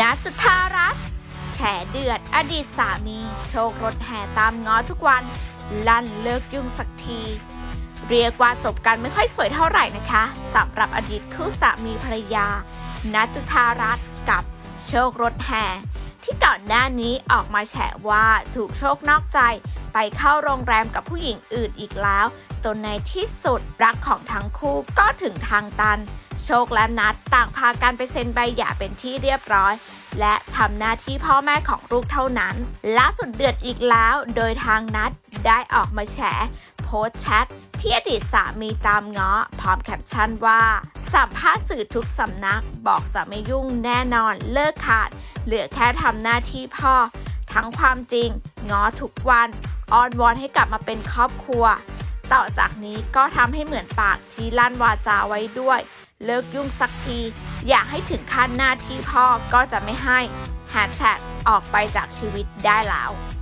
นัทจุธารัตน์แฉเดือดอดีตสามี โชครถแห่ตามง้อทุกวัน ลั่นเลิกยุ่งสักที เรียกว่าจบกันไม่ค่อยสวยเท่าไหร่นะคะสำหรับอดีตคู่สามีภรรยานัทจุธารัตน์กับโชครถแห่ที่ก่อนหน้านี้ออกมาแฉว่าถูกโชคนอกใจ ไปเข้าโรงแรมกับผู้หญิงอื่นอีกแล้ว จนในที่สุดรักของทั้งคู่ก็ถึงทางตัน โชคและนัดต่างพากันไปเซ็นใบหย่าเป็นที่เรียบร้อย และทำหน้าที่พ่อแม่ของลูกเท่านั้นล่าสุดเดือดอีกแล้ว โดยทางนัดได้ออกมาแฉโพสต์แชทที่อดีตสามีตามง้อพร้อมแคปชั่นว่า สัมภาษณ์สื่อทุกสำนักบอกจะไม่ยุ่งแน่นอนเลิกขาด เหลือแค่ทำหน้าที่พ่อ ทั้งความจริงง้อทุกวัน อ้อนวอนให้กลับมาเป็นครอบครัว ต่อจากนี้ก็ทำให้เหมือนปากที่ลั่นวาจาไว้ด้วย เลิกยุ่งสักที อยากให้ถึงขั้นหน้าที่พ่อก็จะไม่ให้แฮชแท็กออกไปจากชีวิตได้แล้ว